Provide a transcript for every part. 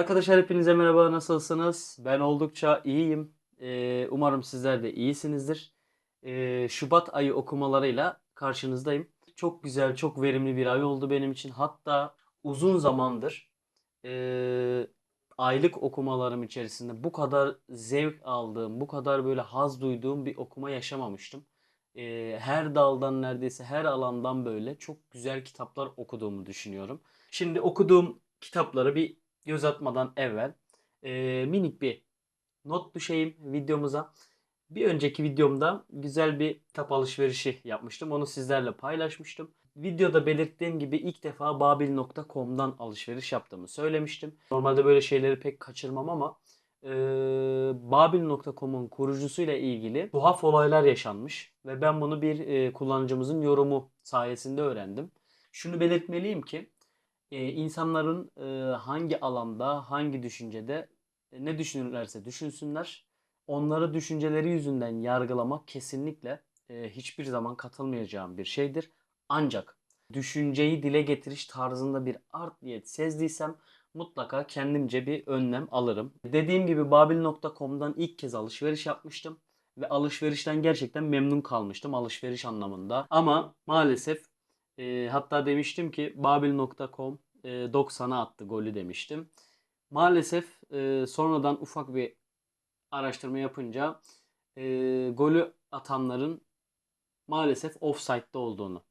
Arkadaşlar hepinize merhaba nasılsınız? Ben oldukça iyiyim. Ee, umarım sizler de iyisinizdir. Ee, Şubat ayı okumalarıyla karşınızdayım. Çok güzel, çok verimli bir ay oldu benim için. Hatta uzun zamandır ee, aylık okumalarım içerisinde bu kadar zevk aldığım, bu kadar böyle haz duyduğum bir okuma yaşamamıştım. Ee, her daldan neredeyse her alandan böyle çok güzel kitaplar okuduğumu düşünüyorum. Şimdi okuduğum kitapları bir göz atmadan evvel eee, minik bir not düşeyim videomuza. Bir önceki videomda güzel bir kitap alışverişi yapmıştım. Onu sizlerle paylaşmıştım. Videoda belirttiğim gibi ilk defa babil.com'dan alışveriş yaptığımı söylemiştim. Normalde böyle şeyleri pek kaçırmam ama eee babil.com'un kurucusuyla ilgili tuhaf olaylar yaşanmış ve ben bunu bir eee, kullanıcımızın yorumu sayesinde öğrendim. Şunu belirtmeliyim ki e, insanların e, hangi alanda, hangi düşüncede e, ne düşünürlerse düşünsünler, onları düşünceleri yüzünden yargılamak kesinlikle e, hiçbir zaman katılmayacağım bir şeydir. Ancak düşünceyi dile getiriş tarzında bir art niyet sezdiysem mutlaka kendimce bir önlem alırım. Dediğim gibi babil.com'dan ilk kez alışveriş yapmıştım ve alışverişten gerçekten memnun kalmıştım alışveriş anlamında. Ama maalesef e, hatta demiştim ki babil.com e, 90'a attı golü demiştim. Maalesef e, sonradan ufak bir araştırma yapınca e, golü atanların maalesef offside'da olduğunu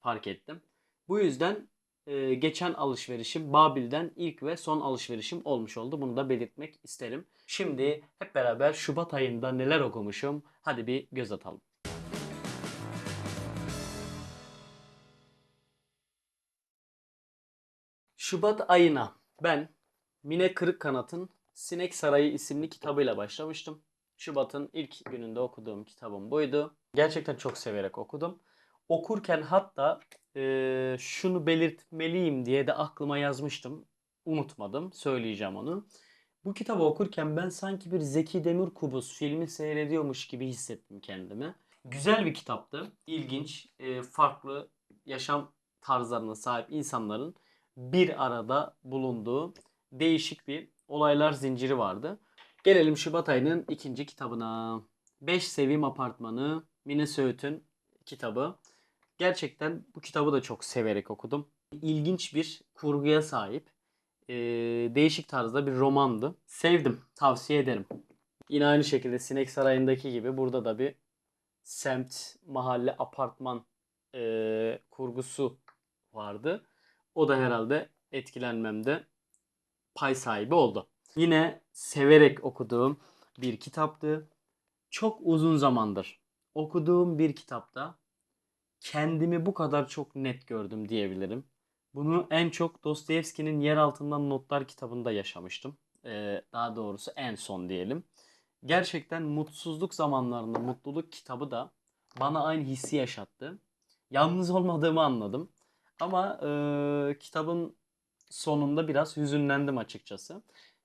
fark ettim. Bu yüzden e, geçen alışverişim Babil'den ilk ve son alışverişim olmuş oldu. Bunu da belirtmek isterim. Şimdi hep beraber Şubat ayında neler okumuşum hadi bir göz atalım. Şubat ayına ben Mine Kırıkkanat'ın Sinek Sarayı isimli kitabıyla başlamıştım. Şubat'ın ilk gününde okuduğum kitabım buydu. Gerçekten çok severek okudum. Okurken hatta eee, şunu belirtmeliyim diye de aklıma yazmıştım. Unutmadım. Söyleyeceğim onu. Bu kitabı okurken ben sanki bir Zeki Demirkubuz filmi seyrediyormuş gibi hissettim kendimi. Güzel bir kitaptı. İlginç, eee, farklı yaşam tarzlarına sahip insanların bir arada bulunduğu değişik bir olaylar zinciri vardı. Gelelim Şubat ayının ikinci kitabına. Beş Sevim Apartmanı, Mine Söğüt'ün kitabı. Gerçekten bu kitabı da çok severek okudum. İlginç bir kurguya sahip. Ee, değişik tarzda bir romandı. Sevdim. Tavsiye ederim. Yine aynı şekilde Sinek Sarayı'ndaki gibi burada da bir semt, mahalle, apartman ee, kurgusu vardı. O da herhalde etkilenmemde pay sahibi oldu. Yine severek okuduğum bir kitaptı. Çok uzun zamandır okuduğum bir kitapta kendimi bu kadar çok net gördüm diyebilirim. Bunu en çok Dostoyevski'nin Yer Altından Notlar kitabında yaşamıştım. Ee, daha doğrusu en son diyelim. Gerçekten mutsuzluk zamanlarında mutluluk kitabı da bana aynı hissi yaşattı. Yalnız olmadığımı anladım. Ama e, kitabın sonunda biraz hüzünlendim açıkçası.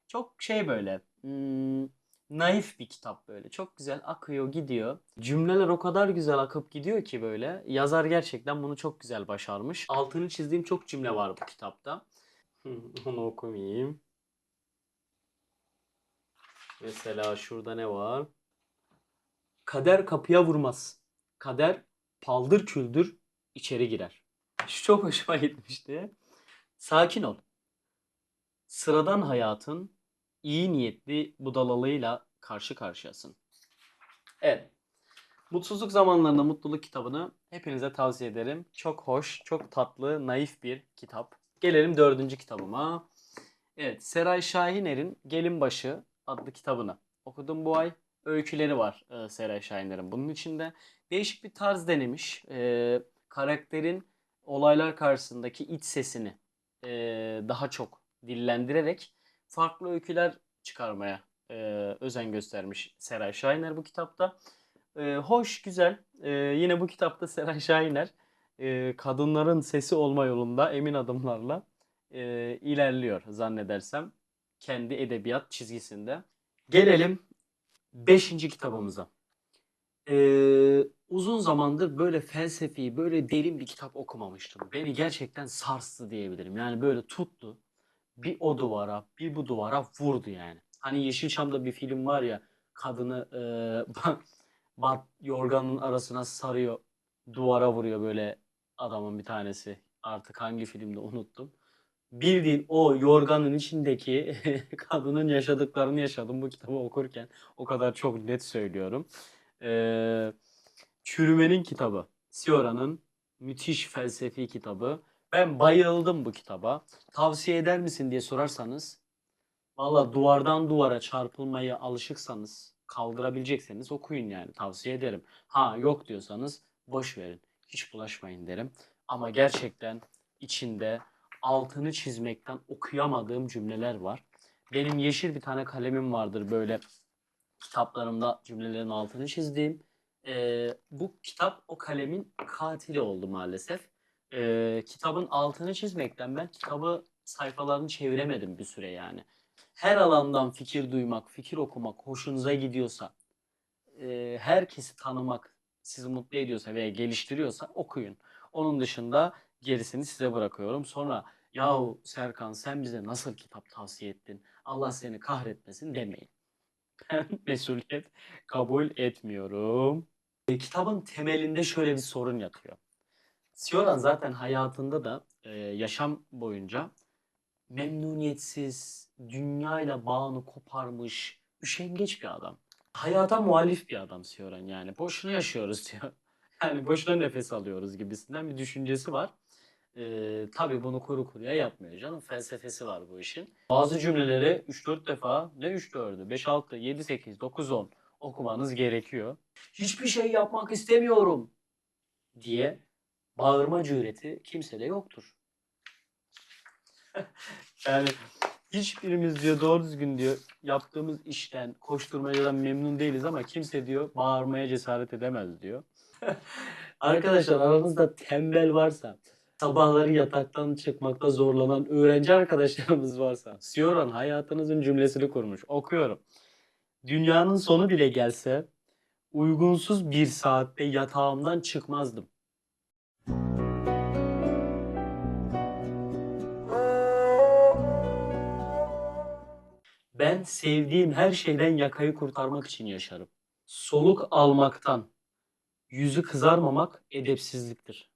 Çok şey böyle hmm, naif bir kitap böyle. Çok güzel akıyor gidiyor. Cümleler o kadar güzel akıp gidiyor ki böyle. Yazar gerçekten bunu çok güzel başarmış. Altını çizdiğim çok cümle var bu kitapta. Onu okumayayım. Mesela şurada ne var? Kader kapıya vurmaz. Kader paldır küldür içeri girer. Şu çok hoşuma gitmişti. Sakin ol. Sıradan hayatın iyi niyetli budalalığıyla karşı karşıyasın. Evet. Mutsuzluk zamanlarında mutluluk kitabını hepinize tavsiye ederim. Çok hoş, çok tatlı, naif bir kitap. Gelelim dördüncü kitabıma. Evet, Seray Şahiner'in Gelinbaşı adlı kitabını okudum bu ay. Öyküleri var e, Seray Şahiner'in bunun içinde. Değişik bir tarz denemiş. E, karakterin olaylar karşısındaki iç sesini e, daha çok dillendirerek farklı öyküler çıkarmaya e, özen göstermiş Seray Şahiner bu kitapta. E, hoş, güzel. E, yine bu kitapta Seray Şahiner e, kadınların sesi olma yolunda emin adımlarla e, ilerliyor zannedersem kendi edebiyat çizgisinde. Gelelim 5. kitabımıza. Ee, uzun zamandır böyle felsefi, böyle derin bir kitap okumamıştım. Beni gerçekten sarstı diyebilirim. Yani böyle tuttu. bir o duvara bir bu duvara vurdu yani. Hani Yeşilçam'da bir film var ya kadını e, bat, yorganın arasına sarıyor duvara vuruyor böyle adamın bir tanesi. Artık hangi filmde unuttum. Bildiğin o yorganın içindeki kadının yaşadıklarını yaşadım bu kitabı okurken. O kadar çok net söylüyorum. Ee, Çürümenin kitabı. Siora'nın müthiş felsefi kitabı. Ben bayıldım bu kitaba. Tavsiye eder misin diye sorarsanız valla duvardan duvara çarpılmaya alışıksanız kaldırabilecekseniz okuyun yani tavsiye ederim. Ha yok diyorsanız boş verin. Hiç bulaşmayın derim. Ama gerçekten içinde altını çizmekten okuyamadığım cümleler var. Benim yeşil bir tane kalemim vardır böyle kitaplarımda cümlelerin altını çizdiğim. Ee, bu kitap o kalemin katili oldu maalesef. Ee, kitabın altını çizmekten ben kitabı sayfalarını çeviremedim bir süre yani. Her alandan fikir duymak, fikir okumak hoşunuza gidiyorsa, e, herkesi tanımak sizi mutlu ediyorsa veya geliştiriyorsa okuyun. Onun dışında gerisini size bırakıyorum. Sonra yahu Serkan sen bize nasıl kitap tavsiye ettin? Allah seni kahretmesin demeyin. Ben mesuliyet kabul etmiyorum. E, kitabın temelinde şöyle bir sorun yatıyor. Sioran zaten hayatında da e, yaşam boyunca memnuniyetsiz, dünyayla bağını koparmış, üşengeç bir adam. Hayata muhalif bir adam Sioran yani. Boşuna yaşıyoruz diyor. Yani boşuna nefes alıyoruz gibisinden bir düşüncesi var. Ee, tabii bunu kuru kuruya yapmıyor canım. Felsefesi var bu işin. Bazı cümleleri 3-4 defa ne 3-4'ü 5-6, 7-8, 9-10 okumanız gerekiyor. Hiçbir şey yapmak istemiyorum diye bağırma cüreti kimsede yoktur. yani hiçbirimiz diyor doğru düzgün diyor yaptığımız işten, koşturmacadan memnun değiliz ama kimse diyor bağırmaya cesaret edemez diyor. Arkadaşlar aranızda tembel varsa, sabahları yataktan çıkmakta zorlanan öğrenci arkadaşlarımız varsa, Sioran hayatınızın cümlesini kurmuş. Okuyorum. Dünyanın sonu bile gelse uygunsuz bir saatte yatağımdan çıkmazdım. Ben sevdiğim her şeyden yakayı kurtarmak için yaşarım. Soluk almaktan, yüzü kızarmamak edepsizliktir.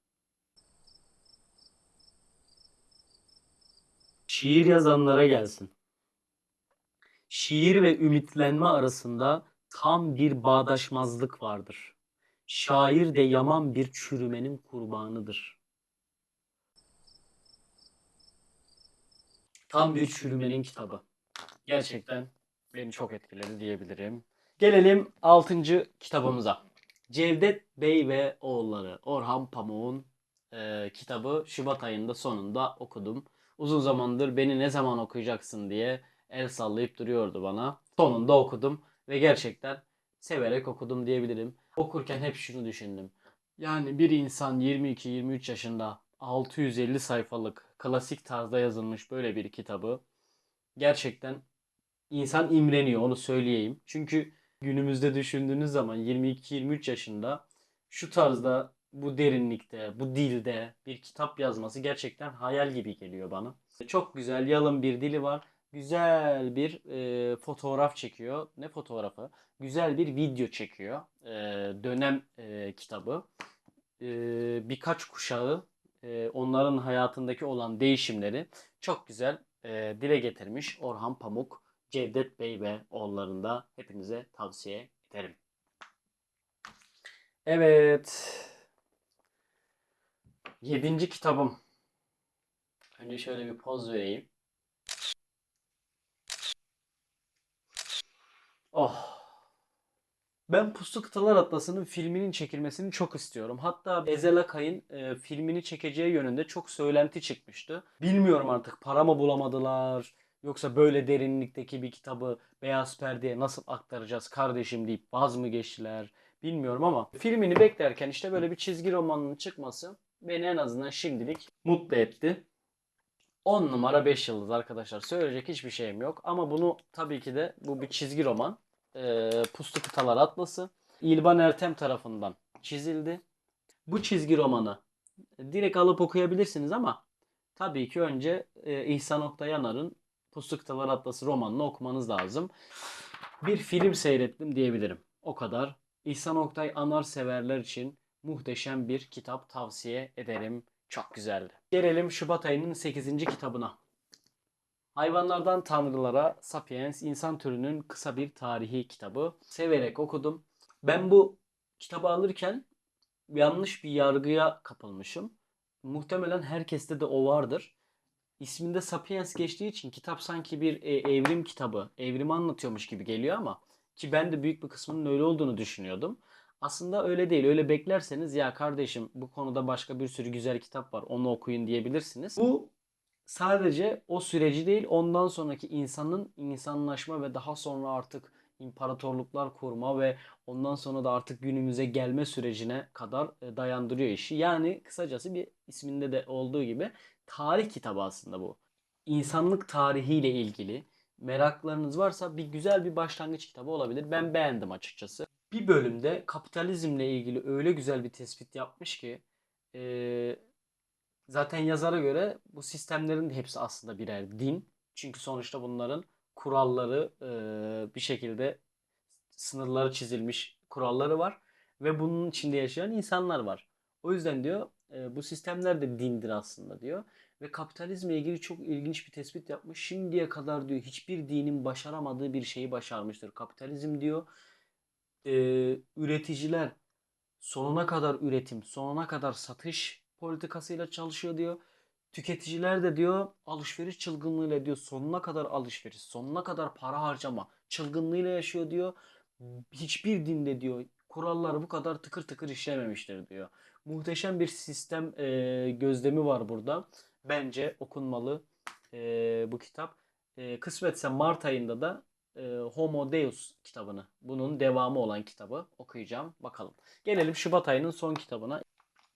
Şiir yazanlara gelsin. Şiir ve ümitlenme arasında tam bir bağdaşmazlık vardır. Şair de yaman bir çürümenin kurbanıdır. Tam bir çürümenin kitabı. Gerçekten beni çok etkiledi diyebilirim. Gelelim 6. kitabımıza. Cevdet Bey ve Oğulları Orhan Pamuk'un e, kitabı Şubat ayında sonunda okudum. Uzun zamandır beni ne zaman okuyacaksın diye el sallayıp duruyordu bana. Sonunda okudum ve gerçekten severek okudum diyebilirim. Okurken hep şunu düşündüm. Yani bir insan 22-23 yaşında 650 sayfalık klasik tarzda yazılmış böyle bir kitabı gerçekten insan imreniyor onu söyleyeyim. Çünkü günümüzde düşündüğünüz zaman 22-23 yaşında şu tarzda bu derinlikte, bu dilde bir kitap yazması gerçekten hayal gibi geliyor bana. Çok güzel, yalın bir dili var. Güzel bir e, fotoğraf çekiyor. Ne fotoğrafı? Güzel bir video çekiyor. E, dönem e, kitabı. E, birkaç kuşağı, e, onların hayatındaki olan değişimleri çok güzel e, dile getirmiş Orhan Pamuk. Cevdet Bey ve oğullarında hepinize tavsiye ederim. Evet. Yedinci kitabım. Önce şöyle bir poz vereyim. Oh. Ben Puslu Kıtalar Atlası'nın filminin çekilmesini çok istiyorum. Hatta Ezel Akay'ın e, filmini çekeceği yönünde çok söylenti çıkmıştı. Bilmiyorum artık para mı bulamadılar yoksa böyle derinlikteki bir kitabı beyaz perdeye nasıl aktaracağız kardeşim deyip vaz mı geçtiler bilmiyorum ama filmini beklerken işte böyle bir çizgi romanının çıkması beni en azından şimdilik mutlu etti. 10 numara 5 yıldız arkadaşlar. Söyleyecek hiçbir şeyim yok. Ama bunu tabii ki de bu bir çizgi roman. Ee, Puslu Kıtalar Atlası. İlban Ertem tarafından çizildi. Bu çizgi romanı direkt alıp okuyabilirsiniz ama tabii ki önce e, İhsan Oktay Yanar'ın Puslu Kıtalar Atlası romanını okumanız lazım. Bir film seyrettim diyebilirim. O kadar. İhsan Oktay Anar severler için muhteşem bir kitap tavsiye ederim. Çok güzeldi. Gelelim Şubat ayının 8. kitabına. Hayvanlardan Tanrılara Sapiens İnsan Türünün Kısa Bir Tarihi kitabı. Severek okudum. Ben bu kitabı alırken yanlış bir yargıya kapılmışım. Muhtemelen herkeste de o vardır. İsminde Sapiens geçtiği için kitap sanki bir e, evrim kitabı, evrimi anlatıyormuş gibi geliyor ama ki ben de büyük bir kısmının öyle olduğunu düşünüyordum. Aslında öyle değil. Öyle beklerseniz ya kardeşim bu konuda başka bir sürü güzel kitap var onu okuyun diyebilirsiniz. Bu sadece o süreci değil ondan sonraki insanın insanlaşma ve daha sonra artık imparatorluklar kurma ve ondan sonra da artık günümüze gelme sürecine kadar e, dayandırıyor işi. Yani kısacası bir isminde de olduğu gibi tarih kitabı aslında bu. İnsanlık tarihiyle ilgili meraklarınız varsa bir güzel bir başlangıç kitabı olabilir. Ben beğendim açıkçası. Bir bölümde kapitalizmle ilgili öyle güzel bir tespit yapmış ki e, zaten yazara göre bu sistemlerin hepsi aslında birer din. Çünkü sonuçta bunların kuralları e, bir şekilde sınırları çizilmiş kuralları var ve bunun içinde yaşayan insanlar var. O yüzden diyor e, bu sistemler de dindir aslında diyor. Ve kapitalizmle ilgili çok ilginç bir tespit yapmış. Şimdiye kadar diyor hiçbir dinin başaramadığı bir şeyi başarmıştır. Kapitalizm diyor e, üreticiler sonuna kadar üretim, sonuna kadar satış politikasıyla çalışıyor diyor. Tüketiciler de diyor alışveriş çılgınlığıyla diyor sonuna kadar alışveriş, sonuna kadar para harcama çılgınlığıyla yaşıyor diyor. Hiçbir dinde diyor kurallar bu kadar tıkır tıkır işlememiştir diyor. Muhteşem bir sistem e, gözlemi var burada. Bence okunmalı e, bu kitap. E, kısmetse Mart ayında da e, Homo Deus kitabını, bunun devamı olan kitabı okuyacağım. Bakalım. Gelelim Şubat ayının son kitabına.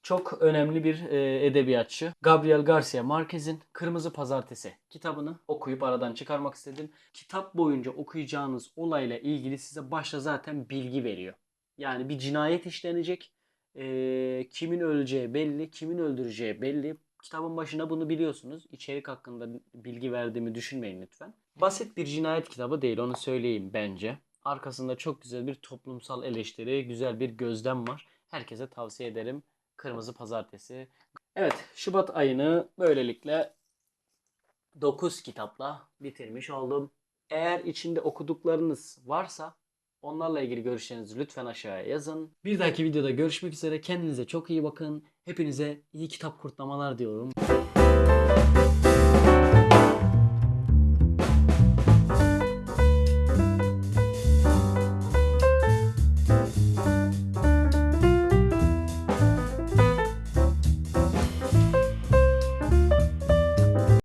Çok önemli bir e, edebiyatçı. Gabriel Garcia Marquez'in Kırmızı Pazartesi kitabını okuyup aradan çıkarmak istedim. Kitap boyunca okuyacağınız olayla ilgili size başta zaten bilgi veriyor. Yani bir cinayet işlenecek. E, kimin öleceği belli, kimin öldüreceği belli. Kitabın başına bunu biliyorsunuz. İçerik hakkında bilgi verdiğimi düşünmeyin lütfen. Basit bir cinayet kitabı değil onu söyleyeyim bence. Arkasında çok güzel bir toplumsal eleştiri, güzel bir gözlem var. Herkese tavsiye ederim. Kırmızı Pazartesi. Evet, Şubat ayını böylelikle 9 kitapla bitirmiş oldum. Eğer içinde okuduklarınız varsa onlarla ilgili görüşlerinizi lütfen aşağıya yazın. Bir dahaki videoda görüşmek üzere. Kendinize çok iyi bakın. Hepinize iyi kitap kurtlamalar diyorum.